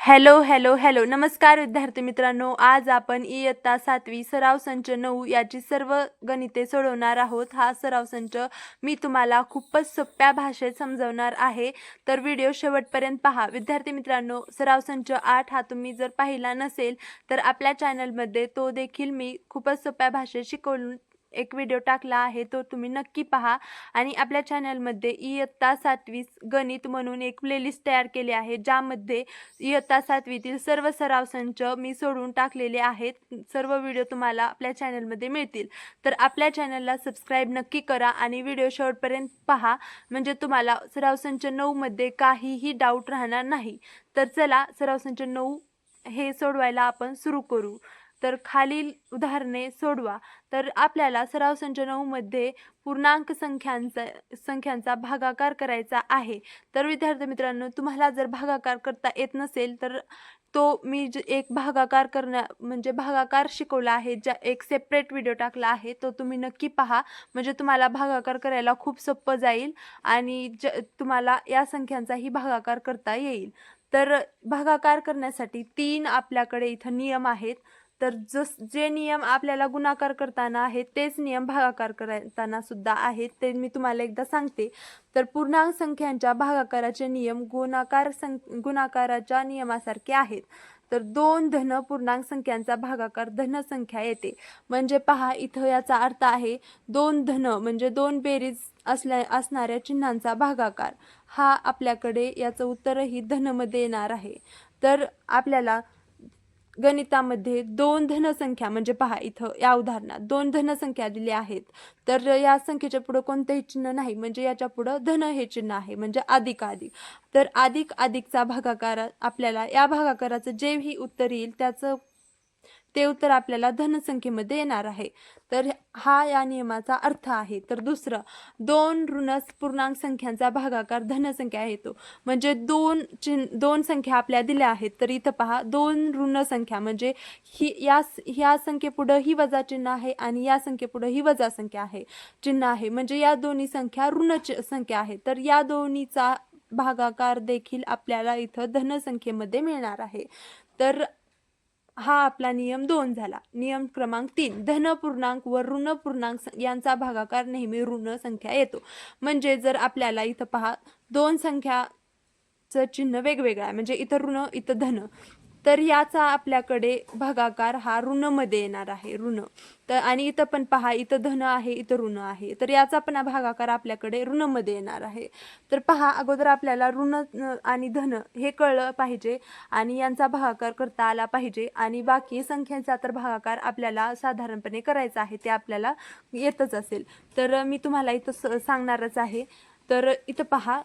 Hello hello hello. नमस्कार विद्यार्थी मित्रांनो. आज आपण इयत्ता सातवी सराव संच नऊ याची सर्व गणिते सोडवणार आहोत. हा सराव संच मी तुम्हाला खूपच सोप्या भाषेत समजवणार आहे. तर व्हिडिओ शेवटपर्यंत पहा. विद्यार्थी मित्रांनो सराव संच आठ हा तुम्ही जर पाहिला नसेल तर आपल्या चॅनलमध्ये तो देखील मी खूपच सोप्या भाषेत शिकवून एक व्हिडिओ टाकला आहे तो तुम्ही नक्की पहा. आणि आपल्या चॅनलमध्ये इयत्ता सातवीस गणित म्हणून एक प्लेलिस्ट तयार केली आहे ज्यामध्ये इयत्ता सातवीतील सर्व सराव संच मी सोडून टाकलेले आहेत. सर्व व्हिडिओ तुम्हाला आपल्या चॅनलमध्ये मिळतील. तर आपल्या चॅनलला सबस्क्राईब नक्की करा आणि व्हिडिओ शेवटपर्यंत पहा. म्हणजे तुम्हाला सराव संच नऊमध्ये काहीही डाऊट राहणार नाही. तर चला सराव संच नऊ हे सोडवायला आपण सुरू करू. तर खालील उदाहरणे सोडवा. तर आपल्याला सराव संच नऊमध्ये पूर्णांक संख्यांचा संख्यांचा भागाकार करायचा आहे. तर विद्यार्थी मित्रांनो तुम्हाला जर भागाकार करता येत नसेल तर तो मी ज एक भागाकार करण्या म्हणजे भागाकार शिकवला आहे ज्या एक सेपरेट व्हिडिओ टाकला आहे तो तुम्ही नक्की पहा. म्हणजे तुम्हाला भागाकार करायला खूप सोपं जाईल आणि ज तुम्हाला या संख्यांचाही भागाकार करता येईल. तर भागाकार करण्यासाठी तीन आपल्याकडे इथं नियम आहेत. तर जस जे नियम आपल्याला गुणाकार करताना आहेत तेच नियम भागाकार करताना सुद्धा आहेत ते मी तुम्हाला एकदा सांगते. तर पूर्णांक संख्यांच्या भागाकाराचे नियम गुणाकार सं गुणाकाराच्या नियमासारखे आहेत. तर दोन धन पूर्णांक संख्यांचा भागाकार धन संख्या येते. म्हणजे पहा इथं याचा अर्थ आहे दोन धन म्हणजे दोन बेरीज असल्या असणाऱ्या चिन्हांचा भागाकार. हा आपल्याकडे याचं उत्तरही धनमध्ये येणार आहे. तर आपल्याला गणितामध्ये दोन धनसंख्या म्हणजे पहा इथं या उदाहरणात दोन धनसंख्या दिल्या आहेत. तर या संख्येच्या पुढं कोणतंही चिन्ह नाही म्हणजे याच्या पुढं धन हे चिन्ह आहे म्हणजे अधिक अधिक. तर अधिक अधिकचा भागाकार आपल्याला या भागाकाराचं जेही उत्तर येईल त्याचं ते उत्तर आपल्याला धनसंख्येमध्ये येणार आहे. तर हा या नियमाचा अर्थ आहे. तर दुसरं दोन ऋण पूर्णांक संख्यांचा भागाकार धनसंख्या येतो म्हणजे दोन चिन्ह दोन संख्या आपल्या दिल्या आहेत. तर इथं पहा दोन ऋण संख्या म्हणजे ही या ह्या संख्येपुढं ही वजा चिन्ह आहे आणि या संख्येपुढं ही वजा संख्या आहे चिन्ह आहे. म्हणजे या दोन्ही संख्या ऋण संख्या आहे. तर या दोन्हीचा भागाकार देखील आपल्याला इथं धनसंख्येमध्ये मिळणार आहे. तर हा आपला नियम दोन झाला. नियम क्रमांक तीन धन पूर्णांक व ऋण पूर्णांक यांचा भागाकार नेहमी ऋण संख्या येतो. म्हणजे जर आपल्याला इथं पहा दोन संख्याचं चिन्ह वेगवेगळं आहे. म्हणजे इथं ऋण इथं धन. तर याचा आपल्याकडे भागाकार हा ऋणमध्ये येणार आहे ऋण. तर आणि इथं पण पहा इथं धन आहे इथं ऋण आहे. तर याचा पण भागाकार आपल्याकडे ऋणमध्ये येणार आहे. तर पहा अगोदर आपल्याला ऋण आणि धन हे कळलं पाहिजे आणि यांचा भागाकार करता आला पाहिजे आणि बाकी संख्यांचा तर भागाकार आपल्याला साधारणपणे करायचा आहे ते आपल्याला येतच असेल. तर मी तुम्हाला इथं स- सांगणारच आहे. तर इथं पहा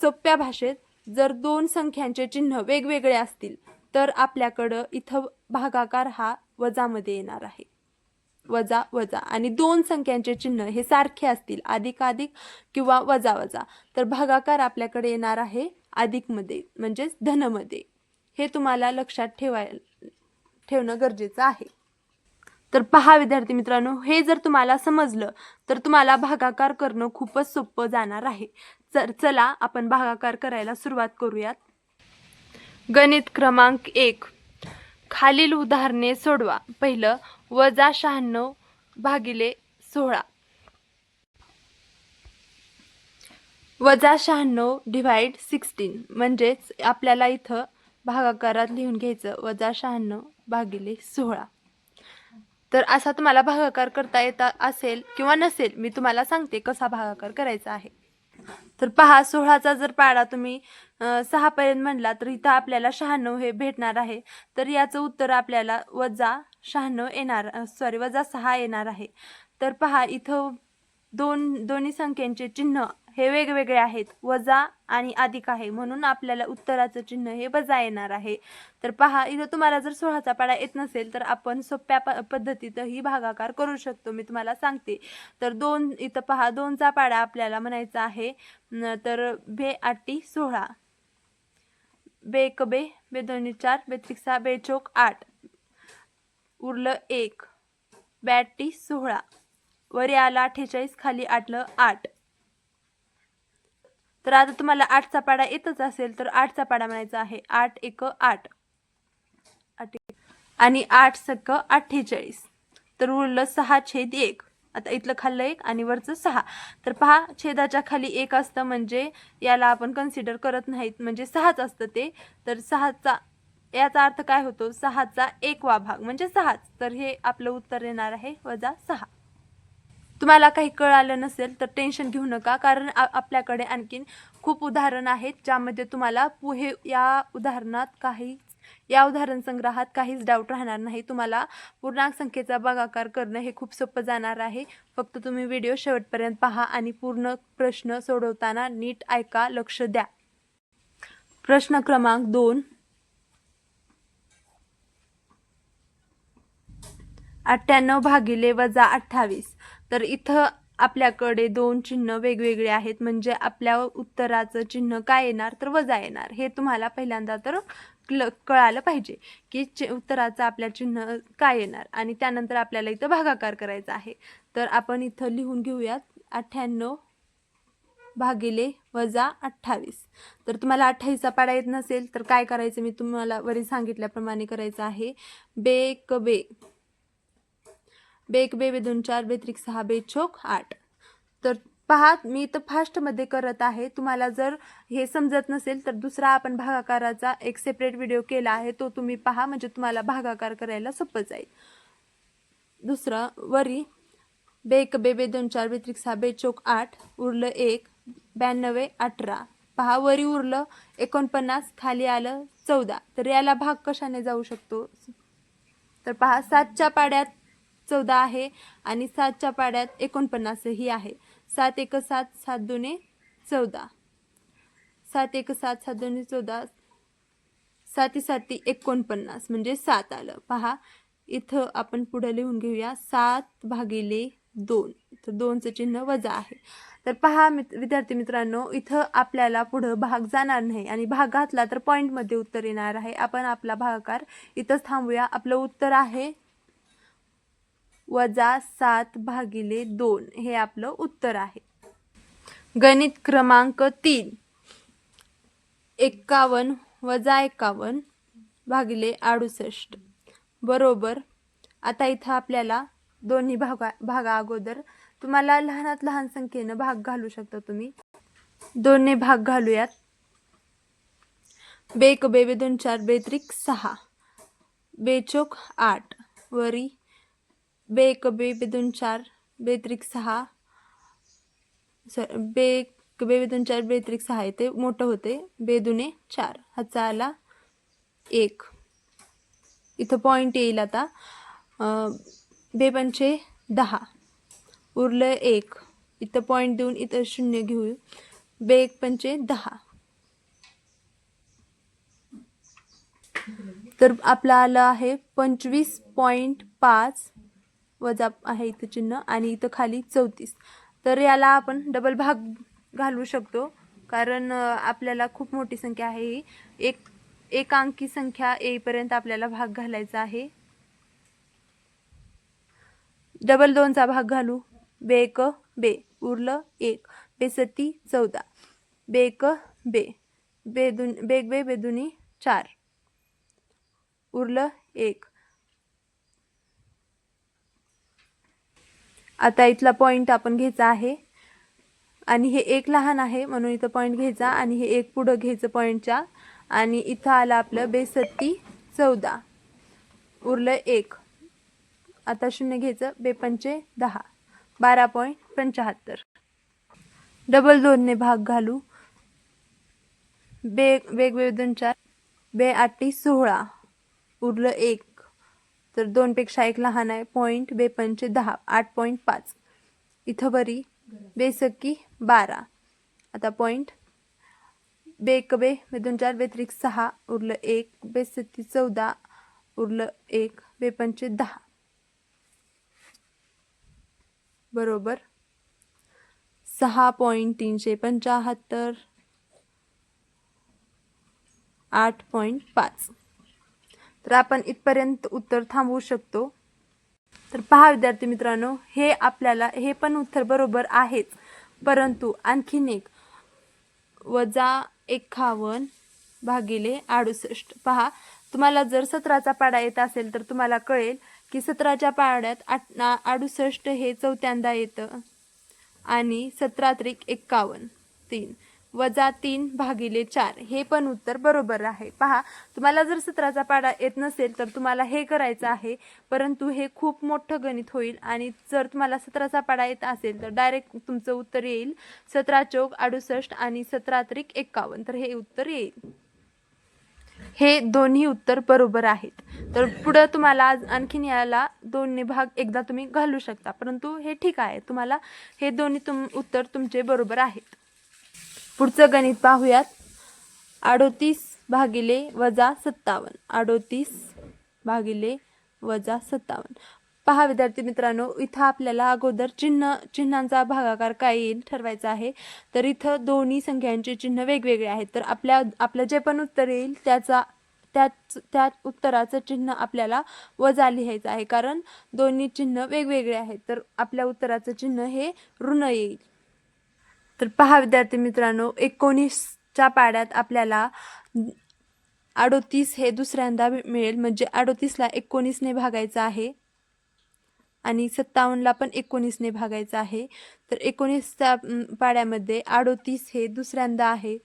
सोप्या भाषेत जर दोन संख्यांचे चिन्ह वेगवेगळे असतील तर आपल्याकडं इथं भागाकार हा वजामध्ये येणार आहे. वजा वजा. आणि दोन संख्यांचे चिन्ह हे सारखे असतील अधिक अधिक किंवा वजा वजा. तर भागाकार आपल्याकडे येणार आहे अधिकमध्ये म्हणजेच धनमध्ये. हे तुम्हाला लक्षात ठेवाय ठेवणं गरजेचं आहे. तर पहा विद्यार्थी मित्रांनो हे जर तुम्हाला समजलं तर तुम्हाला भागाकार करणं खूपच सोपं जाणार आहे. चर चला आपण भागाकार करायला सुरुवात करूयात. गणित क्रमांक एक. खालील उदाहरणे सोडवा. पहिलं वजा शहाण्णव भागिले सोळा. वजा शहाण्णव डिवाइड सिक्स्टीन म्हणजेच आपल्याला इथं भागाकारात लिहून घ्यायचं. वजा शहाण्णव भागिले सोळा. तर असा तुम्हाला भागाकार करता येता असेल किंवा नसेल मी तुम्हाला सांगते कसा भागाकार करायचा आहे. तर पहा सोळाचा जर पाडा तुम्ही सहापर्यंत म्हणला तर इथं आपल्याला शहाण्णव हे भेटणार आहे. तर याचं उत्तर आपल्याला वजा शहाण्णव येणार सॉरी वजा सहा येणार आहे. तर पहा इथं दोन दोन्ही संख्यांचे चिन्ह हे वेगवेगळे आहेत. वजा आणि अधिक आहे. म्हणून आपल्याला उत्तराचं चिन्ह हे वजा येणार आहे. तर पहा इथं तुम्हाला जर सोळाचा पाडा येत नसेल तर आपण सोप्या प पद्धतीतही भागाकार करू शकतो. मी तुम्हाला सांगते. तर दोन इथं पहा दोनचा पाडा आपल्याला म्हणायचा आहे. तर बे आठी सोळा. बे एक बे बे दोन्ही चार बे त्रिक बे चौक आठ. उरलं एक. बॅटी सोळा. वर याला अठ्ठेचाळीस खाली आटलं आठ. तर आता तुम्हाला आठचा पाडा येतच असेल तर आठचा पाडा म्हणायचा आहे आठ एक आठ. आणि आठ सक्क अठ्ठेचाळीस. तर उरलं सहा छेद एक. आता इथलं खाल्लं एक आणि वरचं सहा. तर पहा छेदाच्या खाली एक असतं म्हणजे याला आपण कन्सिडर करत नाहीत म्हणजे सहाच असतं ते. तर सहाचा याचा अर्थ काय होतो? सहाचा एकवा भाग म्हणजे सहाच. तर हे आपलं उत्तर येणार आहे वजा सहा. तुम्हाला काही कळालं नसेल तर टेन्शन घेऊ नका. कारण आपल्याकडे आणखीन खूप उदाहरण आहेत ज्यामध्ये तुम्हाला पुहे या उदाहरणात काही या उदाहरण संग्रहात काहीच डाऊट राहणार नाही. तुम्हाला पूर्णांक संख्येचा भागाकार करणं हे खूप सोपं जाणार आहे. फक्त तुम्ही व्हिडिओ शेवटपर्यंत पहा आणि पूर्ण प्रश्न सोडवताना नीट ऐका लक्ष द्या. प्रश्न क्रमांक दोन. अठ्ठ्याण्णव भागिले वजा अठ्ठावीस. तर इथं आपल्याकडे दोन चिन्ह वेगवेगळे आहेत. म्हणजे आपल्या उत्तराचं चिन्ह काय येणार तर वजा येणार. हे तुम्हाला पहिल्यांदा तर क्ल कळालं पाहिजे की चि उत्तराचं आपल्या चिन्ह काय येणार. आणि त्यानंतर आपल्याला इथं भागाकार करायचा आहे. तर आपण इथं लिहून घेऊयात. अठ्ठ्याण्णव भागिले वजा अठ्ठावीस. तर तुम्हाला अठ्ठावीसचा पाडा येत नसेल तर काय करायचं? मी तुम्हाला वरील सांगितल्याप्रमाणे करायचं आहे. बे क बे. बेक बे बे दोन चार बेत्रिक सहा बे छोक आठ. तर पहा मी इथं फास्टमध्ये करत आहे. तुम्हाला जर हे समजत नसेल तर दुसरा आपण भागाकाराचा एक सेपरेट व्हिडिओ केला आहे. तो तुम्ही पहा म्हणजे तुम्हाला भागाकार करायला सोपं जाईल. दुसरं वरी. बेक बे बे दोन चार बेत्रिक सहा बे चोक आठ उरलं एक ब्याण्णवे अठरा. पहा वरी उरलं एकोणपन्नास खाली आलं चौदा. तर याला भाग कशाने जाऊ शकतो? तर पहा सातच्या पाड्यात चौदा आहे आणि सातच्या पाड्यात एकोणपन्नासही आहे. सात एक सात सात दोन्ही चौदा. सात एक सात सात दोन्ही चौदा. साती साती एकोणपन्नास म्हणजे सात आलं. पहा इथं आपण पुढे लिहून घेऊया. सात भागिले दोन. तर दोनचं चिन्ह वजा आहे. तर पहा मित्र विद्यार्थी मित्रांनो इथं आपल्याला पुढं भाग जाणार नाही आणि भाग घातला तर पॉईंटमध्ये उत्तर येणार आहे. आपण आपला भागाकार इथंच थांबूया. आपलं उत्तर आहे वजा सात भागिले दोन हे आपलं उत्तर आहे. गणित क्रमांक तीन. एक्कावन्न वजा एक्कावन्न भागिले अडुसष्ट. बरोबर? आता इथं आपल्याला दोन्ही भागा भागा अगोदर तुम्हाला लहानात लहान संख्येनं भाग घालू शकता तुम्ही. दोन्ही भाग घालूयात. बेक बेबे दोन चार बेत्रिक सहा. बेचोक आठ. वरी बे एक बे बे दोन चार बेत्रिक सहा. सॉरी बे एक बे दोन चार बेत्रिक सहा येते. मोठं होते. बे दुने चार. हाचा आला एक. इथं पॉईंट येईल आता. बे पंचे दहा. उरलं एक. इथं पॉईंट देऊन इथं शून्य घेऊ. बे एक पंचे दहा. तर आपलं आलं आहे पंचवीस पॉईंट पाच. वजा आहे इथं चिन्ह आणि इथं खाली चौतीस. तर याला आपण डबल भाग घालवू शकतो. कारण आपल्याला खूप मोठी संख्या आहे ही. एक एक अंकी संख्या येईपर्यंत आपल्याला भाग घालायचा आहे. डबल दोनचा भाग घालू. बे एक बे उरलं एक. बेसत्ती चौदा. बे एक बे बेदुन बेग बे बेदुनी चार. उरलं एक. आता इथला पॉईंट आपण घ्यायचा आहे. आणि हे एक लहान आहे म्हणून इथं पॉईंट घ्यायचा. आणि हे एक पुढं घ्यायचं पॉईंटच्या आणि इथं आलं आपलं बेसत्ती चौदा. उरलं एक. आता शून्य घ्यायचं. बेपंचे दहा. बारा पॉईंट पंच्याहत्तर डबल दोनने भाग घालू. बे वेगवेगळे दोन चार. बे आठी सोळा. उरलं एक. तर दोनपेक्षा एक लहान आहे. पॉईंट बेपंचे दहा आठ पॉईंट पाच. इथं बरी. बेसक्की बारा. आता पॉईंट बेक बे दोन चार व्यतिरिक्त सहा उरलं एक. बेसत्ती चौदा उरलं एक. बेपंचे दहा. बरोबर. सहा पॉईंट तीनशे पंचाहत्तर. आठ पॉईंट पाच. तर आपण इथपर्यंत उत्तर थांबवू शकतो. तर पहा विद्यार्थी मित्रांनो हे आपल्याला हे पण उत्तर बरोबर आहेच. परंतु आणखीन एक वजा एकावन्न भागिले अडुसष्ट. पहा तुम्हाला जर सतराचा पाडा येत असेल तर तुम्हाला कळेल की सतराच्या पाड्यात आठ ना- अडुसष्ट हे चौथ्यांदा येतं. आणि सतरा त्रिक एक्कावन्न तीन. वजा तीन भागिले चार. हे पण उत्तर बरोबर आहे. पहा तुम्हाला जर सतराचा पाडा येत नसेल तर तुम्हाला हे करायचं आहे. परंतु हे खूप मोठं गणित होईल आणि जर तुम्हाला सतराचा पाडा येत असेल तर डायरेक्ट तुमचं उत्तर येईल सतरा चौक अडुसष्ट आणि सतरा त्रिक एक्कावन्न. तर हे उत्तर येईल. हे दोन्ही उत्तर बरोबर आहेत. तर पुढं तुम्हाला आज आणखीन याला दोन्ही भाग एकदा तुम्ही घालू शकता. परंतु हे ठीक आहे. तुम्हाला हे दोन्ही तुम उत्तर तुमचे बरोबर आहेत. पुढचं गणित पाहूयात. अडोतीस भागिले वजा सत्तावन्न. अडोतीस भागिले वजा सत्तावन्न. पहा विद्यार्थी मित्रांनो इथं आपल्याला अगोदर चिन्ह चिन्हांचा भागाकार काय येईल ठरवायचा आहे. तर इथं दोन्ही संख्यांचे चिन्ह वेगवेगळे आहेत. तर आपल्या आपलं जे पण उत्तर येईल त्याचा त्याच त्या उत्तराचं चिन्ह आपल्याला वजा लिहायचं आहे. कारण दोन्ही चिन्ह वेगवेगळे आहेत. तर आपल्या उत्तराचं चिन्ह हे ऋण येईल. तर पहा विद्यार्थी मित्रांनो एकोणीसच्या पाड्यात आपल्याला अडोतीस हे दुसऱ्यांदा मिळेल. म्हणजे अडोतीसला एकोणीसने भागायचं आहे. आणि सत्तावन्नला पण एकोणीसने भागायचं आहे. तर एकोणीसच्या पाड्यामध्ये अडोतीस हे दुसऱ्यांदा आहे.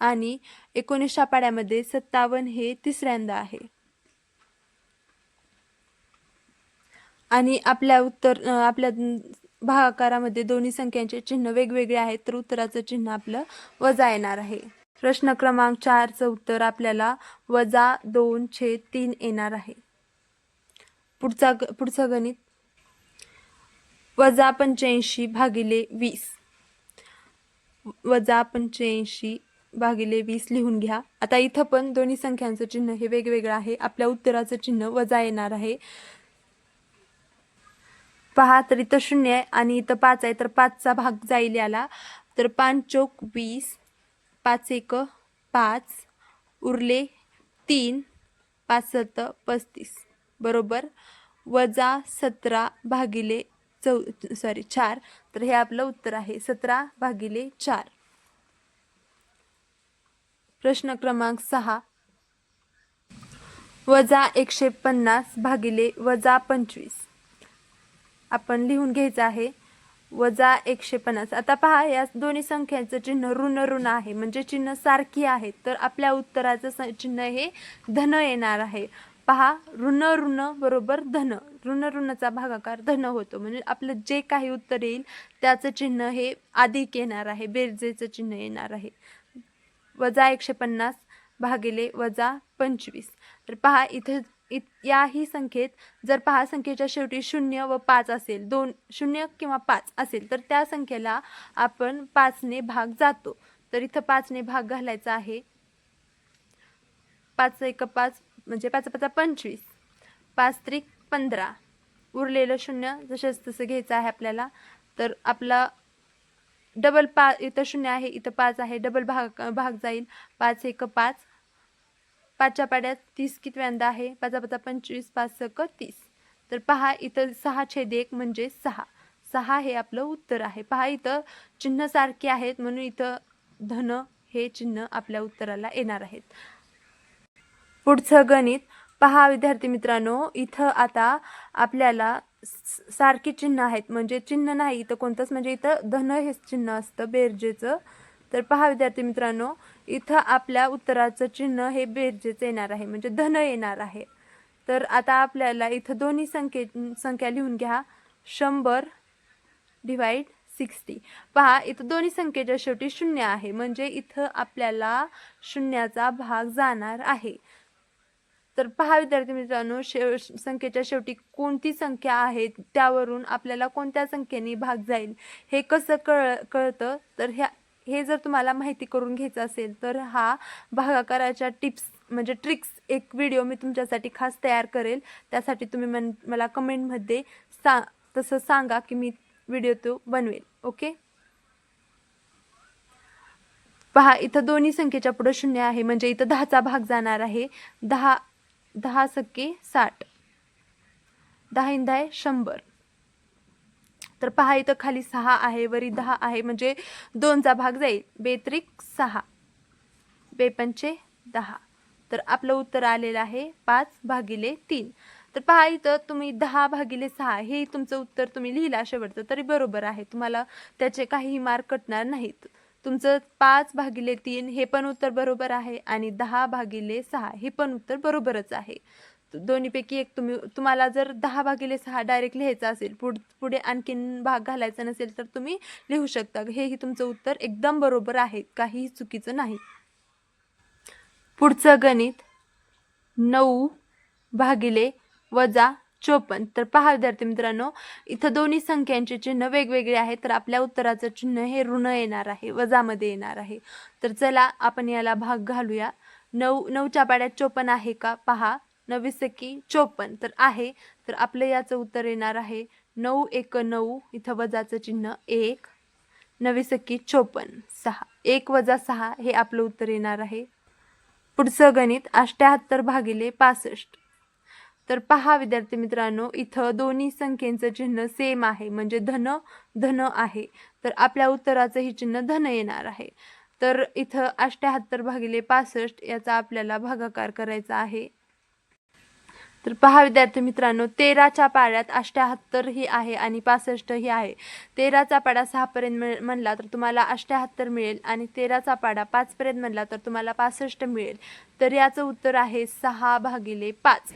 आणि एकोणीसच्या पाड्यामध्ये सत्तावन्न हे तिसऱ्यांदा आहे. आणि आपल्या उत्तर आपल्या भागाकारामध्ये दोन्ही संख्यांचे चिन्ह वेगवेगळे आहेत तर उत्तराचं चिन्ह आपलं वजा येणार आहे. प्रश्न क्रमांक चारचं उत्तर आपल्याला वजा दोन छेद तीन येणार आहे. पुढचा ग- पुढचं गणित. वजा पंच्याऐंशी भागिले वीस. वजा पंच्याऐंशी भागिले वीस लिहून घ्या. आता इथं पण दोन्ही संख्यांचं चिन्ह हे वेगवेगळं आहे. आपल्या उत्तराचं चिन्ह वजा येणार आहे. पहा तर इथं शून्य आहे आणि इथं पाच आहे. तर पाचचा भाग जाईल याला. तर पाच चौक वीस पाच एक पाच उरले तीन पाच पस्तीस. बरोबर? वजा सतरा भागिले चौ सॉरी चार. तर हे आपलं उत्तर आहे. सतरा भागिले चार. प्रश्न क्रमांक सहा. वजा एकशे पन्नास भागिले वजा पंचवीस. आपण लिहून घ्यायचं आहे. वजा एकशे पन्नास. आता पहा या दोन्ही संख्यांचं चिन्ह ऋण ऋण आहे. म्हणजे चिन्ह सारखी आहेत तर आपल्या उत्तराचं स- चिन्ह हे धन येणार आहे. पहा ऋण ऋण बरोबर धन. ऋण ऋणचा भागाकार धन होतो. म्हणजे आपलं जे काही उत्तर येईल त्याचं चिन्ह हे अधिक येणार आहे. बेरजेचं चिन्ह येणार आहे. वजा एकशे पन्नास भागिले वजा पंचवीस. तर पहा इथे इत याही संख्येत जर पहा संख्येच्या शेवटी शून्य व पाच असेल दोन शून्य किंवा पाच असेल तर त्या संख्येला आपण पाचने भाग जातो. तर इथं पाचने भाग घालायचा आहे. पाच एक पाच म्हणजे पाच पाच पंचवीस. पाच त्रिक पंधरा. उरलेलं शून्य जसेच तसं घ्यायचं आहे आपल्याला. तर आपला डबल पा इथं शून्य आहे इथं पाच आहे डबल भाग भाग जाईल. पाच एक पाच. पाचच्या पाड्यात तीस कितव्यांदा आहे? पाचा पाचा पंचवीस पाच सक तीस. तर पहा इथं सहा छेद एक म्हणजे सहा. सहा हे आपलं उत्तर आहे. पहा इथं चिन्ह सारखे आहेत म्हणून इथं धन हे चिन्ह आपल्या उत्तराला येणार आहेत. पुढचं गणित. पहा विद्यार्थी मित्रांनो इथं आता आपल्याला स- सारखी चिन्ह आहेत. म्हणजे चिन्ह नाही इथं कोणतंच म्हणजे इथं धन हे चिन्ह असतं बेरजेचं. तर पहा विद्यार्थी मित्रांनो इथं आपल्या उत्तराचं चिन्ह हे बेरजेचं येणार आहे म्हणजे धन येणार आहे. तर आता आपल्याला इथं दोन्ही संख्ये संख्या लिहून घ्या. शंभर डिवाईड सिक्स्टी पहा इथं दोन्ही संख्येच्या शेवटी शून्य आहे म्हणजे इथं आपल्याला शून्याचा भाग जाणार आहे. तर पहा विद्यार्थी मित्रांनो शेव संख्येच्या शेवटी कोणती संख्या आहे त्यावरून आपल्याला कोणत्या संख्येने भाग जाईल हे कसं कळ कळतं? तर ह्या हे जर तुम्हाला माहिती करून घ्यायचं असेल तर हा भागाकाराच्या टिप्स म्हणजे ट्रिक्स एक व्हिडिओ मी तुमच्यासाठी खास तयार करेल. त्यासाठी तुम्ही मन मला कमेंटमध्ये सा तसं सांगा की मी व्हिडिओ तो बनवेल. ओके? पहा इथं दोन्ही संख्येच्या पुढं शून्य आहे म्हणजे इथं दहाचा भाग जाणार आहे. दहा दहा सक्के साठ. दहा इंदाय शंभर. तर पहा इथं खाली सहा आहे वरी दहा आहे म्हणजे दोनचा भाग जाईल. बेत्रिक सहा. बेपंचे दहा. तर आपलं उत्तर आलेलं आहे पाच भागिले तीन. तर पहा इथं तुम्ही दहा भागिले सहा हे तुमचं उत्तर तुम्ही लिहिला शेवटचं तरी बरोबर आहे. तुम्हाला त्याचे काहीही मार्क कटणार नाहीत. तुमचं पाच भागिले तीन हे पण उत्तर बरोबर आहे आणि दहा भागिले सहा हे पण उत्तर बरोबरच आहे. दोन्हीपैकी एक तुम्ही तुम्हाला जर दहा भागिले सहा डायरेक्ट लिहायचं असेल पुढ पुढे आणखीन भाग घालायचा नसेल तर तुम्ही लिहू शकता. हेही तुमचं उत्तर एकदम बरोबर आहे. काहीही चुकीचं नाही. पुढचं गणित नऊ भागिले वजा चोपन्न. तर पहा विद्यार्थी मित्रांनो इथं दोन्ही संख्यांचे चिन्ह वेगवेगळे आहे तर आपल्या उत्तराचं चिन्ह हे ऋण येणार आहे वजामध्ये येणार आहे. तर चला आपण याला भाग घालूया. नऊ नऊच्या पाड्यात चोपन्न आहे का? पहा. नवीस की चोपन्न तर आहे. तर आपलं याचं उत्तर येणार आहे. नऊ एक नऊ इथं वजाचं चिन्ह एक. नवीस की चोपन्न सहा. एक वजा सहा हे आपलं उत्तर येणार आहे. पुढचं गणित अष्ट्याहत्तर भागिले पासष्ट. तर पहा विद्यार्थी मित्रांनो इथं दोन्ही संख्येचं चिन्ह सेम आहे. म्हणजे धन धन आहे. तर आपल्या उत्तराचं हे चिन्ह धन येणार आहे. तर इथं अष्ट्याहत्तर भागिले पासष्ट याचा आपल्याला भागाकार करायचा आहे. तर पहा विद्यार्थी मित्रांनो तेराच्या पाड्यात अष्ट्याहत्तर ही आहे आणि पासष्ट ही आहे. तेराचा पाडा सहापर्यंत मिळ म्हणला तर तुम्हाला अष्ट्याहत्तर मिळेल आणि तेराचा पाडा पाचपर्यंत म्हणला तर तुम्हाला पासष्ट मिळेल. तर याचं उत्तर आहे सहा भागिले पाच.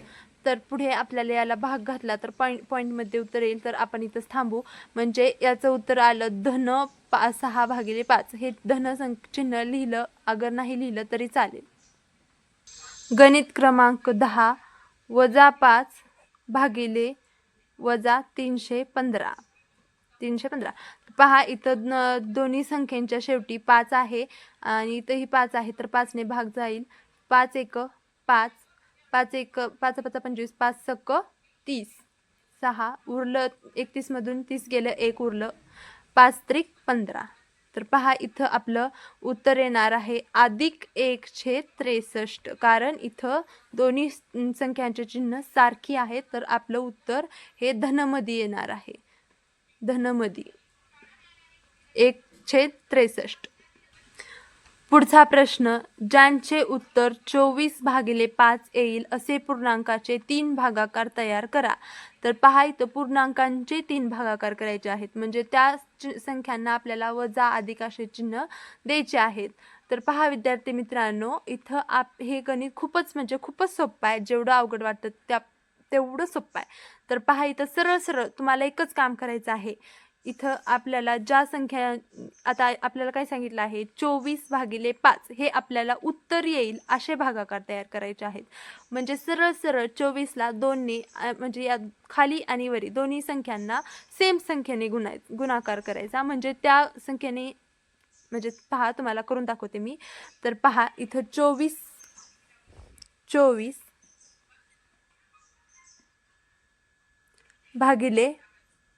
तर पुढे आपल्याला याला भाग घातला तर पॉईंट पॉईंटमध्ये उत्तर येईल. तर आपण इथंच थांबू. म्हणजे याचं उत्तर आलं धन पा सहा भागिले पाच. हे धन सं चिन्ह लिहिलं. अगर नाही लिहिलं तरी चालेल. गणित क्रमांक दहा. वजा पाच भागिले वजा तीनशे पंधरा. तीनशे पंधरा. पहा इथं न दोन्ही संख्यांच्या शेवटी पाच आहे आणि इथंही पाच आहे तर पाचने भाग जाईल. पाच एक पाच. पाच एक पाच पाच पंचवीस पाच सक तीस. सहा उरलं एकतीसमधून तीस गेलं एक उरलं. पाच त्रिक पंधरा. तर पहा इथं आपलं उत्तर येणार आहे अधिक एक त्रेसष्ट. कारण इथं दोन्ही संख्यांचे चिन्ह सारखी आहेत तर आपलं उत्तर हे धनमध्ये येणार आहे. धनमध्ये एक त्रेसष्ट. पुढचा प्रश्न ज्यांचे उत्तर चोवीस भागिले पाच येईल असे पूर्णांकाचे तीन भागाकार तयार करा. तर पहा इथं पूर्णांकांचे तीन भागाकार करायचे आहेत. म्हणजे त्या चि- संख्यांना आपल्याला वजा अधिक असे चिन्ह द्यायचे आहेत. तर पहा विद्यार्थी मित्रांनो इथं आप हे गणित खूपच म्हणजे खूपच सोपं आहे. जेवढं अवघड वाटतं त्या तेवढं सोपं आहे. तर पहा इथं सरळ सरळ तुम्हाला एकच काम करायचं आहे. इथं आपल्याला ज्या संख्या आता आपल्याला काय सांगितलं आहे? चोवीस भागिले पाच हे आपल्याला उत्तर येईल असे भागाकार तयार करायचे आहेत. म्हणजे सरळ सरळ चोवीसला दोन्ही म्हणजे या खाली आणि वरी दोन्ही संख्यांना सेम संख्येने गुणाय गुणाकार करायचा. म्हणजे त्या संख्येने म्हणजे पहा तुम्हाला करून दाखवते मी. तर पहा इथं चोवीस चोवीस भागिले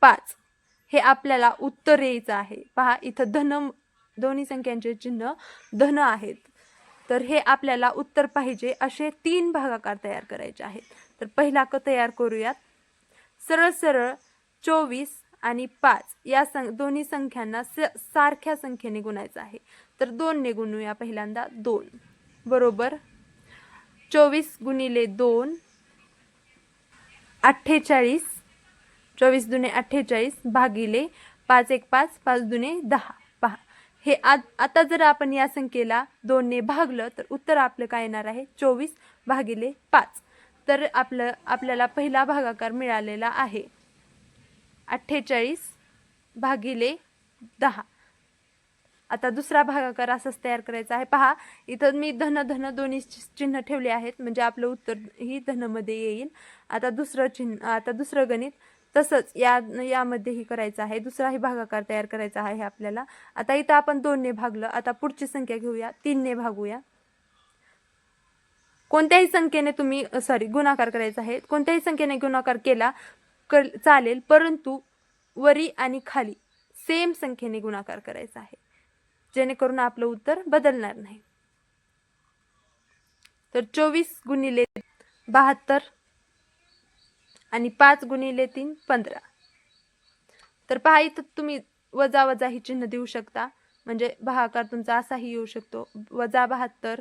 पाच. हे आपल्याला उत्तर यायचं आहे. पहा इथं धन दोन्ही संख्यांचे चिन्ह धन आहेत. तर हे आपल्याला उत्तर पाहिजे असे तीन भागाकार तयार करायचे आहेत. तर पहिला क तयार करूयात. सरळ सरळ चोवीस आणि पाच या सं दोन्ही संख्यांना स सारख्या संख्येने गुणायचं आहे. तर दोनने गुणूया पहिल्यांदा दोन. बरोबर? चोवीस गुणिले दोन अठ्ठेचाळीस. चोवीस दुने अठ्ठेचाळीस भागिले पाच एक पाच पाच दुने दहा. पहा हे आ आता जर आपण या संख्येला दोनने भागलं तर उत्तर आपलं काय येणार आहे? चोवीस भागिले पाच. तर आपलं आपल्याला पहिला भागाकार मिळालेला आहे. अठ्ठेचाळीस भागिले दहा. आता दुसरा भागाकार असाच तयार करायचा आहे. पहा इथं मी धन धन दोन्ही चि- चिन्ह ठेवले आहेत. म्हणजे आपलं उत्तर ही धनमध्ये येईल. आता दुसरं चिन्ह आता दुसरं गणित. तसंच या यामध्येही करायचं आहे. दुसराही भागाकार तयार करायचा आहे आपल्याला. आता इथं आपण दोनने भागलं. आता पुढची संख्या घेऊया. तीनने भागूया. कोणत्याही संख्येने तुम्ही सॉरी गुणाकार करायचा आहे. कोणत्याही संख्येने गुणाकार केला कर चालेल. परंतु वरी आणि खाली सेम संख्येने गुणाकार करायचा आहे. जेणेकरून आपलं उत्तर बदलणार नाही. तर चोवीस गुणिले बहात्तर आणि पाच गुणिले तीन पंधरा. तर पहा इथं तुम्ही वजा वजा ही चिन्ह देऊ शकता. म्हणजे भागाकार तुमचा असाही येऊ शकतो. वजा बहात्तर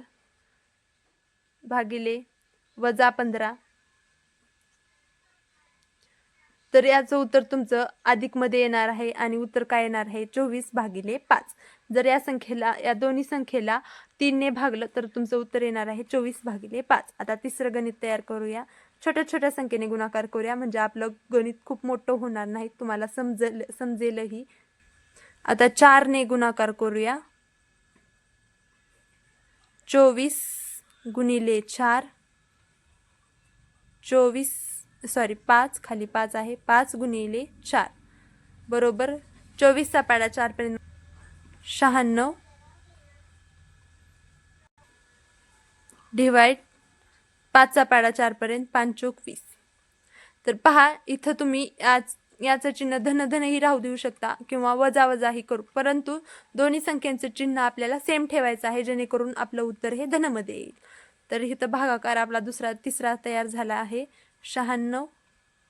भागिले वजा पंधरा. तर याचं उत्तर तुमचं अधिकमध्ये येणार आहे आणि उत्तर काय येणार आहे? चोवीस भागिले पाच. जर या संख्येला या दोन्ही संख्येला तीनने भागलं तर तुमचं उत्तर येणार आहे चोवीस भागिले पाच. आता तिसरं गणित तयार करूया. छोट्या छोट्या संख्येने गुणाकार करूया. म्हणजे आपलं गणित खूप मोठं होणार नाही. तुम्हाला समजेल समजेलही. आता चारने गुणाकार करूया. चोवीस गुणिले चार. चोवीस सॉरी पाच खाली पाच आहे. पाच गुणिले चार. बरोबर? चोवीसचा पाडा चारपर्यंत शहाण्णव. डिवाइड पाचचा पाडा चारपर्यंत पाचोक वीस. तर पहा इथं तुम्ही याच याचं चिन्ह धन धनही राहू देऊ शकता किंवा वजा वजाही करू. परंतु दोन्ही संख्यांचं चिन्ह आपल्याला सेम ठेवायचं आहे जेणेकरून आपलं उत्तर हे धनमध्ये येईल. तर इथं भागाकार आपला दुसरा तिसरा तयार झाला आहे. शहाण्णव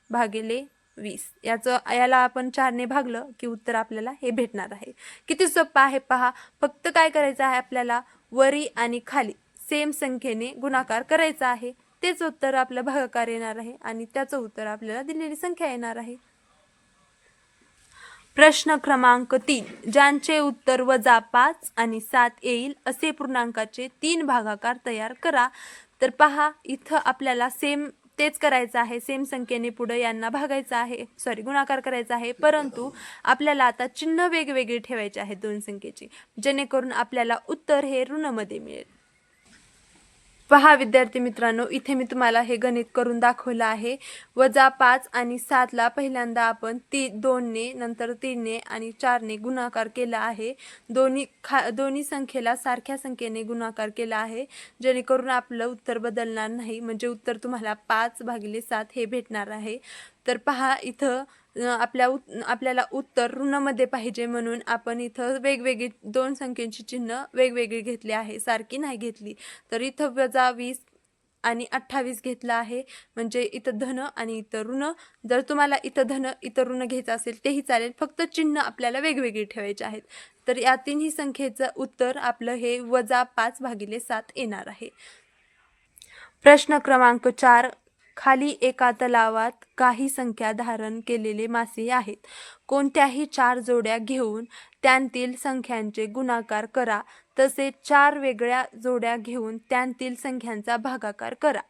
भागिले वीस. याचं याला आपण चारने भागलं की उत्तर आपल्याला हे भेटणार आहे. किती सोपं आहे पहा. फक्त काय करायचं आहे आपल्याला? वरी आणि खाली. सेम संख्येने गुणाकार करायचा आहे. तेच उत्तर आपलं भागाकार येणार आहे आणि त्याचं उत्तर आपल्याला दिलेली संख्या येणार आहे. प्रश्न क्रमांक तीन. ज्यांचे उत्तर वजा पाच आणि सात येईल असे पूर्णांकाचे तीन भागाकार तयार करा. तर पहा इथं आपल्याला सेम तेच करायचं आहे. सेम संख्येने पुढे यांना भागायचं आहे. सॉरी गुणाकार करायचा आहे. परंतु आपल्याला आता चिन्ह वेगवेगळी ठेवायचे आहेत दोन संख्येची. जेणेकरून आपल्याला उत्तर हे ऋणमध्ये मिळेल. पहा विद्यार्थी मित्रांनो इथे मी तुम्हाला हे गणित करून दाखवलं आहे. वजा पाच आणि सातला पहिल्यांदा आपण ती दोनने नंतर तीनने आणि चारने गुणाकार केला आहे. दोन्ही खा दोन्ही संख्येला सारख्या संख्येने गुणाकार केला आहे. जेणेकरून आपलं उत्तर बदलणार नाही. म्हणजे उत्तर तुम्हाला पाच भागिले सात हे भेटणार आहे. तर पहा इथं आपल्या उत् आपल्याला उत्तर ऋणामध्ये पाहिजे म्हणून आपण इथं वेगवेगळी दोन संख्येची चिन्ह वेगवेगळी घेतली आहे. सारखी नाही घेतली तर इथं वजा वीस आणि अठ्ठावीस घेतलं आहे. म्हणजे इथं धन आणि इथं ऋण. जर तुम्हाला इथं धन इथं ऋण घ्यायचं असेल तेही चालेल. फक्त चिन्ह आपल्याला वेगवेगळी ठेवायचे आहेत. तर या तिन्ही संख्येचं उत्तर आपलं हे वजा पाच भागिले सात येणार आहे. प्रश्न क्रमांक चार. खाली एका तलावात काही संख्या धारण केलेले मासे आहेत. कोणत्याही चार जोड्या घेऊन त्यांतील संख्यांचे गुणाकार करा. तसेच चार वेगळ्या जोड्या घेऊन त्यांतील संख्यांचा भागाकार करा.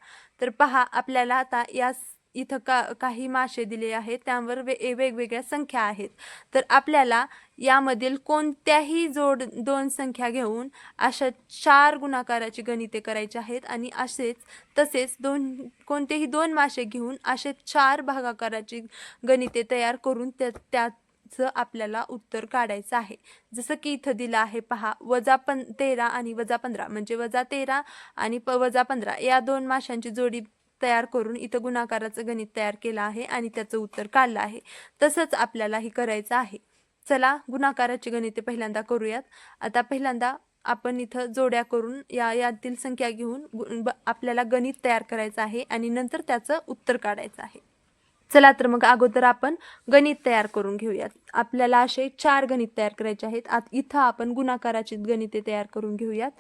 तर पहा आपल्याला आता या इथं का काही मासे दिले आहेत त्यावर वे वेगवेगळ्या संख्या आहेत. तर आपल्याला यामधील कोणत्याही जोड दोन संख्या घेऊन अशा चार गुणाकाराची गणिते करायची आहेत आणि असेच तसेच दोन कोणतेही दोन मासे घेऊन असे चार भागाकाराची गणिते तयार करून त्या त्याचं आपल्याला उत्तर काढायचं आहे. जसं की इथं दिलं आहे पहा वजा पण तेरा आणि वजा पंधरा. म्हणजे वजा तेरा आणि प वजा पंधरा. या दोन माशांची जोडी तयार करून इथं गुणाकाराचं गणित तयार केलं आहे आणि त्याचं उत्तर काढलं आहे. तसंच आपल्याला हे करायचं आहे. चला गुणाकाराची गणिते पहिल्यांदा करूयात. आता पहिल्यांदा आपण इथं जोड्या करून या यातील संख्या घेऊन गु- ब- आपल्याला गणित तयार करायचं आहे आणि नंतर त्याचं उत्तर काढायचं आहे. चला तर मग अगोदर आपण गणित तयार करून घेऊयात. आपल्याला असे चार गणित तयार करायचे आहेत. आत इथं आपण गुणाकाराची गणिते तयार करून घेऊयात.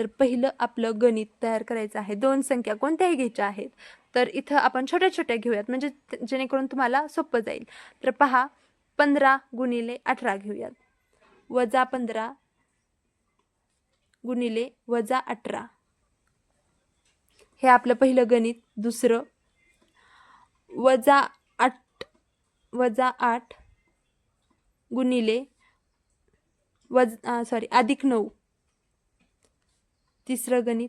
तर पहिलं आपलं गणित तयार करायचं आहे. दोन संख्या कोणत्याही घ्यायच्या आहेत. तर इथं आपण छोट्या छोट्या घेऊयात. म्हणजे जेणेकरून तुम्हाला सोपं जाईल. तर पहा पंधरा गुणिले अठरा घेऊयात. वजा पंधरा गुणिले वजा अठरा. हे आपलं पहिलं गणित. दुसरं वजा आठ वजा आठ गुणिले वज सॉरी अधिक नऊ. तिसरं गणित.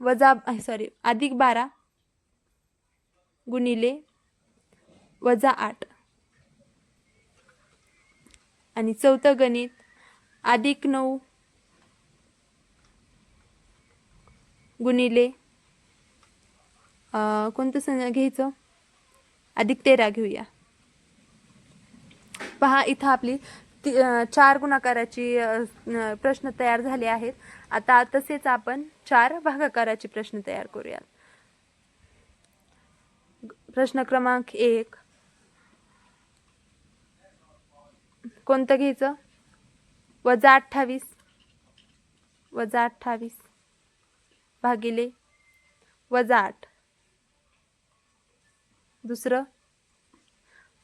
वजा सॉरी अधिक बारा गुणिले वजा आठ. आणि चौथं गणित अधिक नऊ गुणिले अं, कोणतं संख्या घ्यायचं? अधिक तेरा घेऊया. पहा इथं आपली ती चार गुणाकाराची प्रश्न तयार झाले आहेत. आता तसेच आपण चार भागाकाराचे प्रश्न तयार करूयात. प्रश्न क्रमांक एक. कोणतं घ्यायचं? वजा अठ्ठावीस. वजा अठ्ठावीस. भागिले. वजा आठ. दुसरं.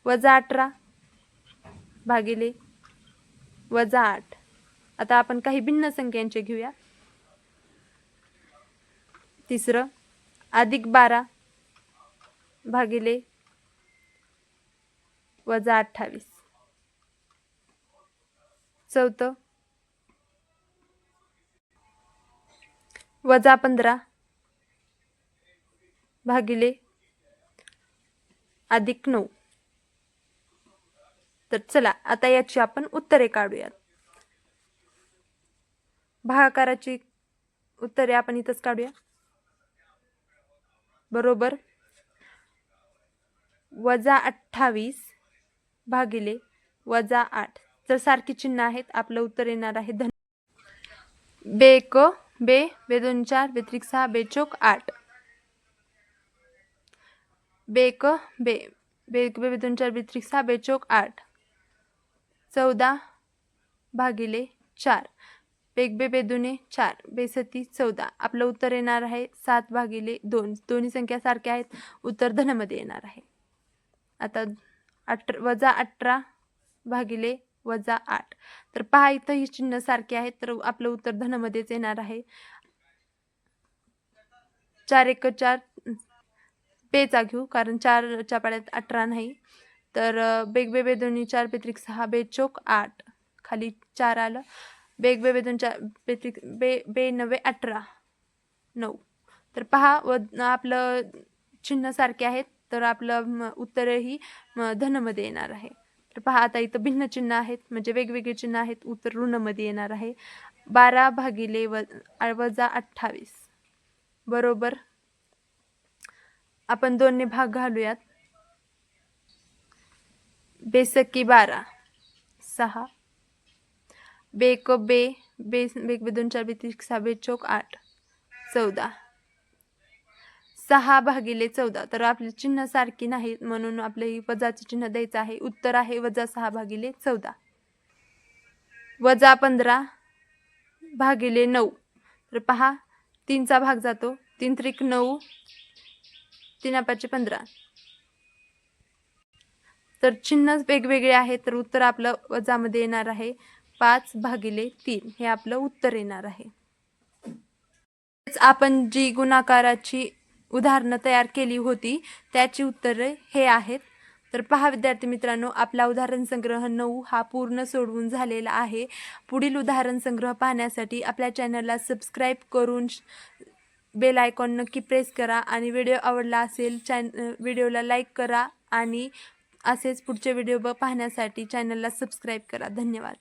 वजा अठरा. भागिले. वजा आठ. आता आपण काही भिन्न संख्यांचे घेऊया. तिसरं अधिक बारा भागिले वजा अठ्ठावीस. चौथं वजा पंधरा भागिले अधिक नऊ. तर चला आता याची आपण उत्तरे काढूयात. भागाकाराची उत्तरे आपण इथंच काढूया. बरोबर? वजा अठ्ठावीस भागिले वजा आठ. जर सारखी चिन्ह आहेत आपलं उत्तर येणार आहे. धन बे क बे बे दोन चार बे त्रिक सहा बे चोक आठ. बे क बे बे एक बे दोन चार बे त्रिक सहा बे चोक आठ. चौदा भागिले चार. बेग बेदुने दुने चार. बेसती चौदा. आपलं उत्तर येणार आहे सात भागिले दोन. दोन्ही संख्या सारख्या आहेत. उत्तर धनमध्ये येणार आहे. आता अठरा वजा अठरा भागिले वजा आठ. तर पहा इथं ही चिन्ह सारखे आहेत तर आपलं उत्तर धनमध्येच येणार आहे. चार एक चार. पेचा घेऊ कारण चारच्या पाड्यात अठरा नाही. तर बेग बेबे दोन्ही चार बेत्रिक सहा बे चोक आठ. खाली चार आलं. बेग बेबे दोन चार बेत्रिक बे बे नवे अठरा. नऊ. तर पहा व आपलं चिन्ह सारखे आहेत. तर आपलं उत्तरही म, धनमध्ये येणार आहे. तर पहा आता इथं भिन्न चिन्ह आहेत. म्हणजे वेगवेगळे चिन्ह आहेत. उत्तर ऋणमध्ये येणार आहे. बारा भागिले व वजा अठ्ठावीस. बरोबर? आपण दोनने भाग घालूयात. बेसकी बारा सहा. बेक बे बेस बेक बे दोन चार बेतीस सहा बे चौक आठ. चौदा. सहा भागिले चौदा. तर आपली चिन्ह सारखी नाहीत म्हणून आपलं ही वजाचे चिन्ह द्यायचं आहे. उत्तर आहे वजा सहा भागिले चौदा. वजा पंधरा भागिले नऊ. तर पहा तीनचा भाग जातो. तीन त्रिक नऊ तीन पाचशे पंधरा. तर चिन्ह वेगवेगळे आहे तर उत्तर आपलं वजामध्ये येणार आहे. पाच भागिले तीन हे आपलं उत्तर येणार आहे. आपण जी गुणाकाराची उदाहरणं तयार केली होती त्याची उत्तरे हे आहेत. तर पहा विद्यार्थी मित्रांनो आपला उदाहरण संग्रह नऊ हा पूर्ण सोडवून झालेला आहे. पुढील उदाहरण संग्रह पाहण्यासाठी आपल्या चॅनलला सबस्क्राईब करून बेल आयकॉन नक्की प्रेस करा. आणि व्हिडिओ आवडला असेल चॅन व्हिडिओला लाईक करा आणि असेच पुढचे व्हिडिओ पाहण्यासाठी चॅनलला सबस्क्राईब करा. धन्यवाद.